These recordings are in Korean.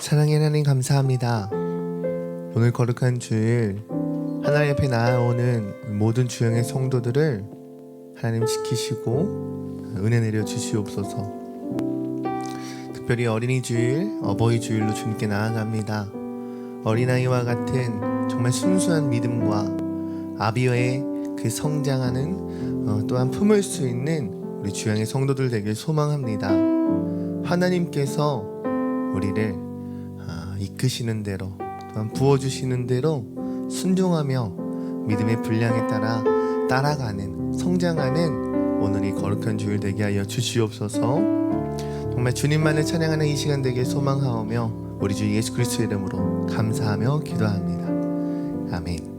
사랑의 하나님 감사합니다. 오늘 거룩한 주일 하나님 앞에 나아오는 모든 주영의 성도들을 하나님 지키시고 은혜 내려 주시옵소서. 특별히 어린이 주일, 어버이 주일로 주님께 나아갑니다. 어린아이와 같은 정말 순수한 믿음과 아비의 그 성장하는 어, 또한 품을 수 있는 우리 주양의 성도들 되길 소망합니다. 하나님께서 우리를 아, 이끄시는 대로 부어주시는 대로 순종하며 믿음의 분량에 따라 따라가는 성장하는 오늘 이 거룩한 주일 되게 하여 주시옵소서. 정말 주님만을 찬양하는 이 시간 되길 소망하오며 우리 주 예수 그리스도의 이름으로 감사하며 기도합니다. 아멘.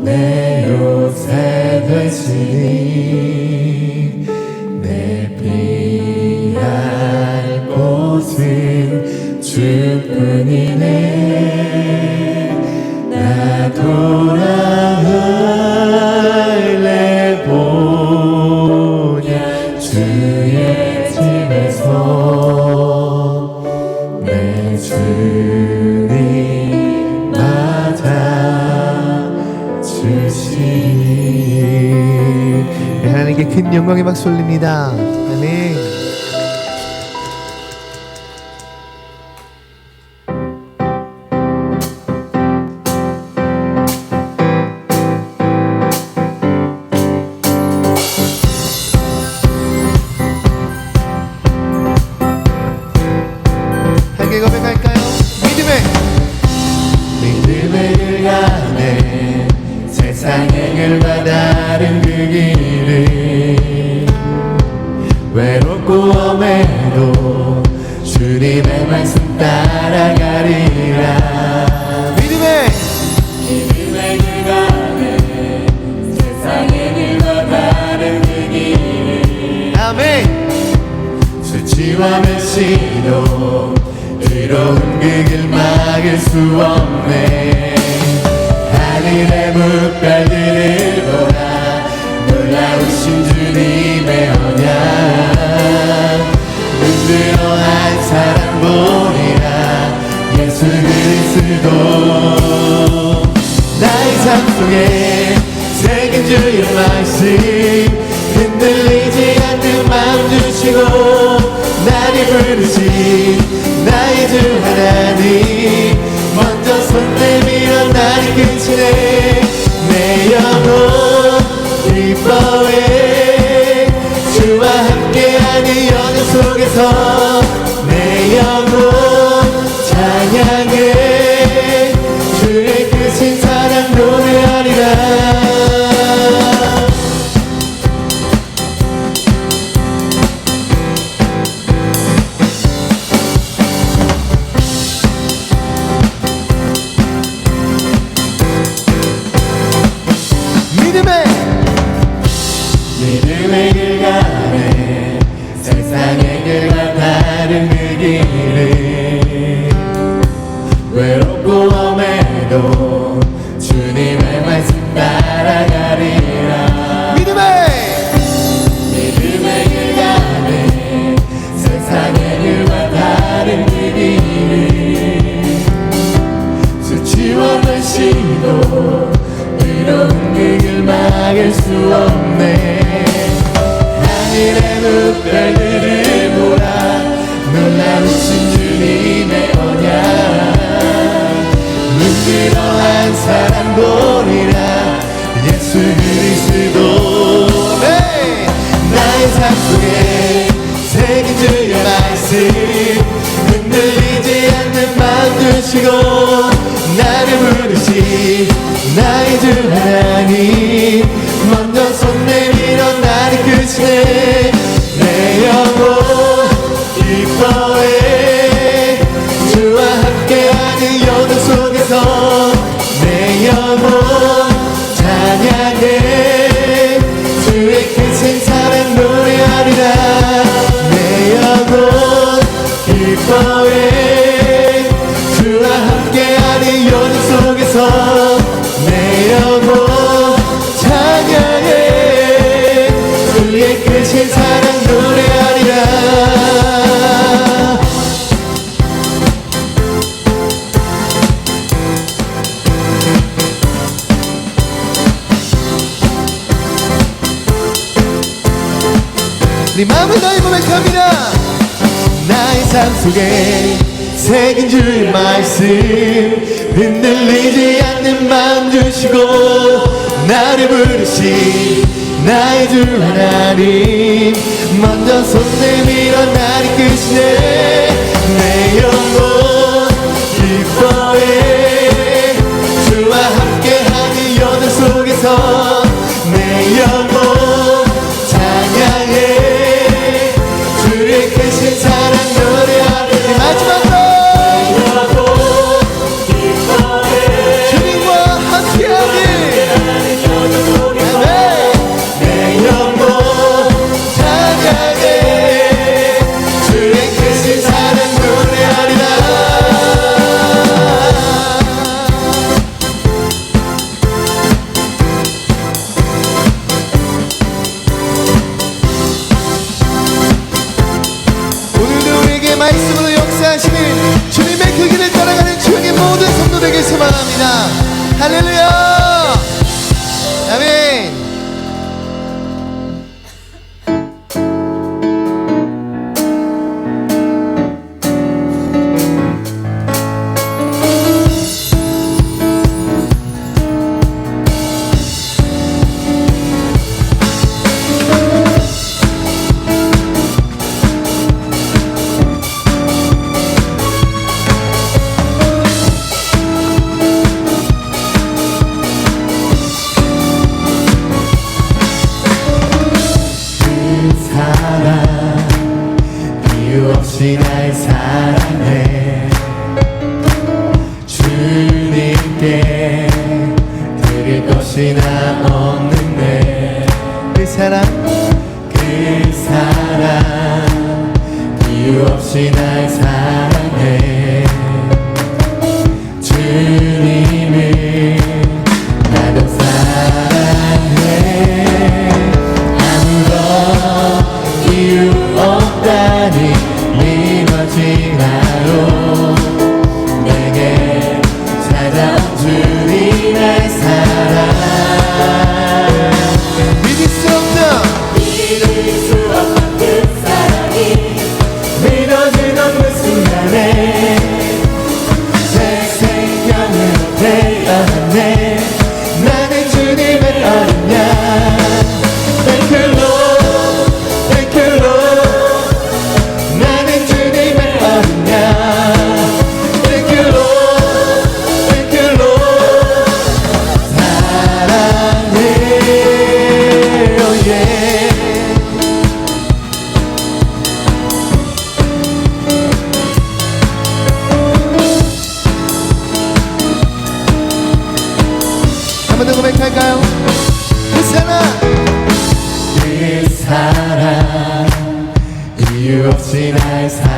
내 요새 되시니 영광의 박수 올립니다. 주의 말씀 흔들리지 않는 마음 주시고 나를 부르신 나의 주 하나님 먼저 손 내밀어 나를 끝이네 내 영혼 기뻐해 주와 함께하는 연애 속에서 내 영혼 내 영혼 찬양해. 그의 크신 사랑 노래하리라. 네 마음을 다해 고백합니다. 나의 삶 속에 새긴 줄 말씀. 들고 나를 부르신 나의 주 하나님. 먼저 손 내밀어 나를 끄시네 내 영혼 감사합니다. 할렐루야! 없이 날 사랑해. 주님께 드릴 것이 나 없는데. 그 사랑? 그 사랑. 이유 없이 날 사랑해.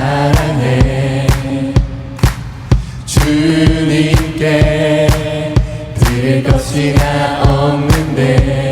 사랑해. 주님께 드릴 것이 나 없는데.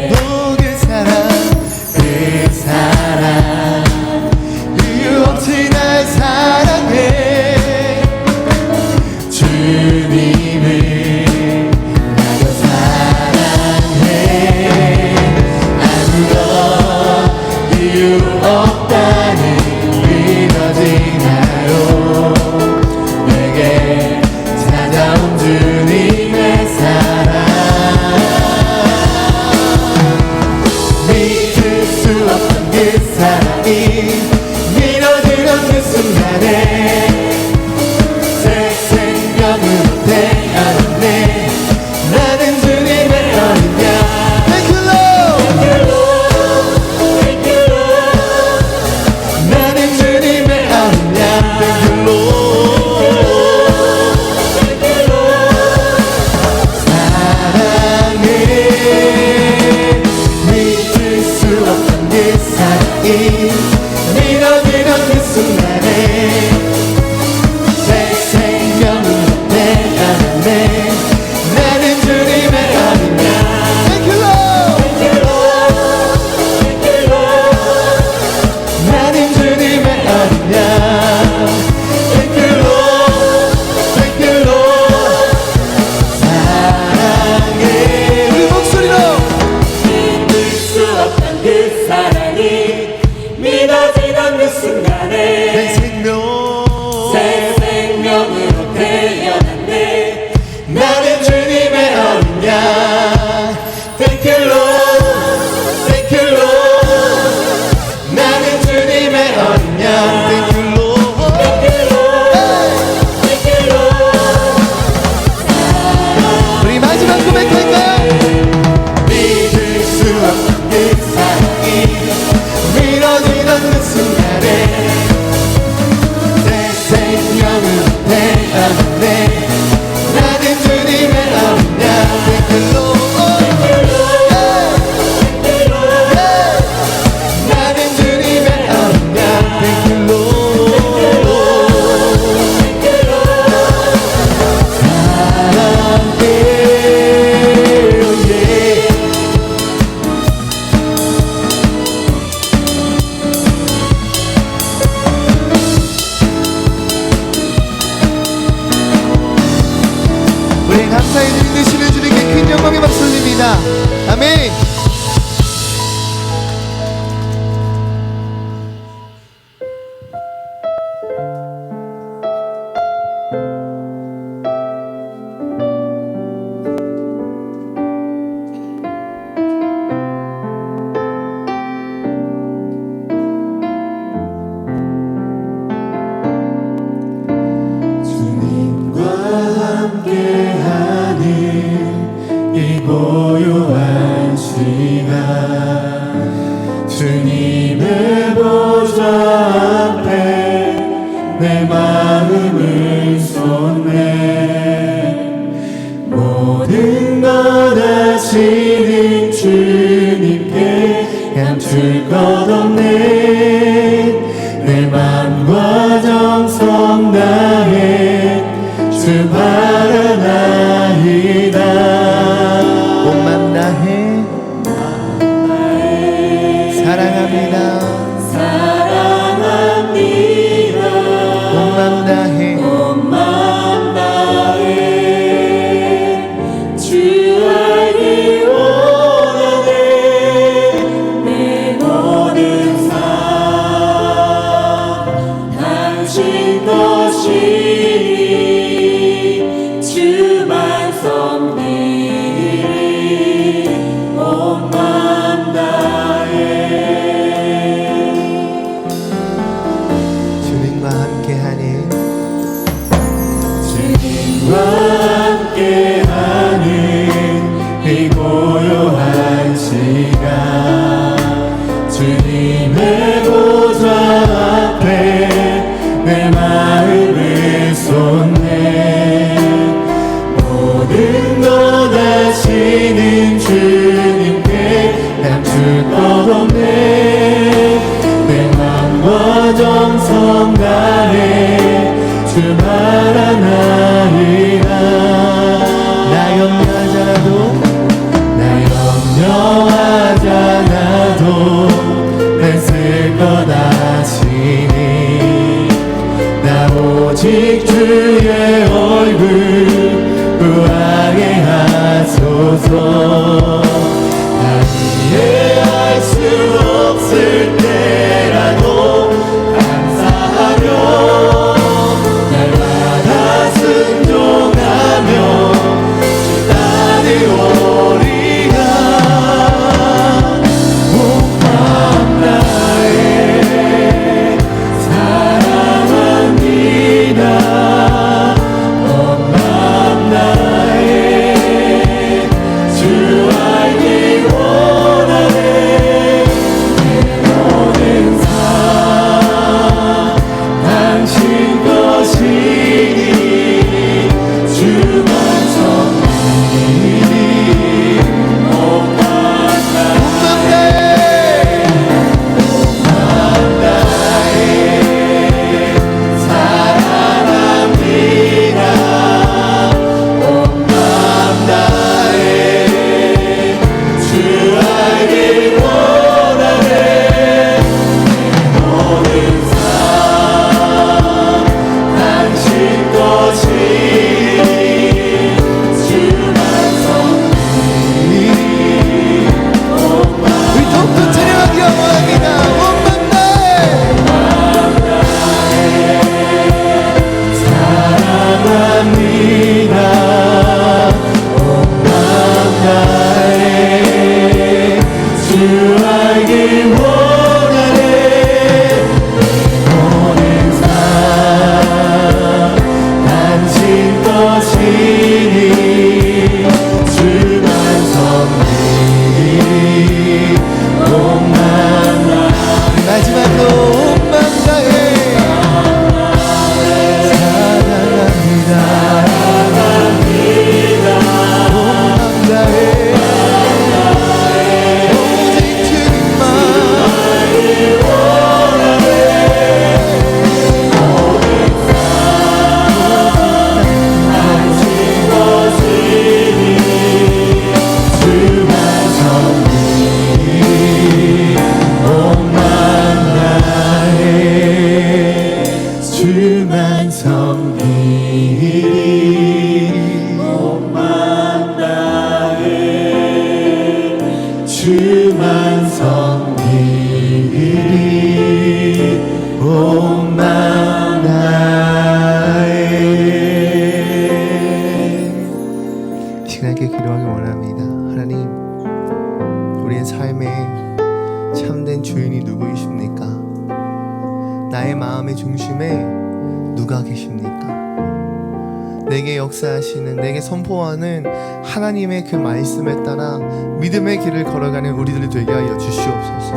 길을 걸어가는 우리들이 되게 하여 주시옵소서.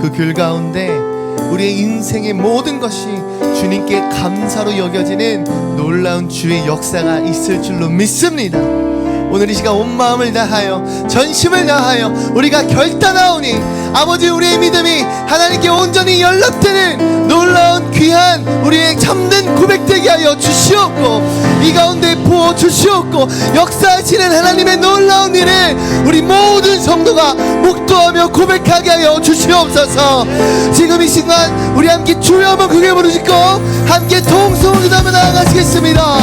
그 길 가운데 우리의 인생의 모든 것이 주님께 감사로 여겨지는 놀라운 주의 역사가 있을 줄로 믿습니다. 오늘 이 시간 온 마음을 다하여 전심을 다하여 우리가 결단하오니 아버지 우리의 믿음이 하나님께 온전히 연락되는 놀라운 귀한 우리의 참된 고백되게 하여 주시옵고 이 가운데 부어 주시옵고 역사하시는 하나님의 놀라운 일을 우리 모든 성도가 목도하며 고백하게 하여 주시옵소서. 지금 이 순간 우리 함께 주여 한번 크게 부르짖고 함께 통성을 기도하며 나아가시겠습니다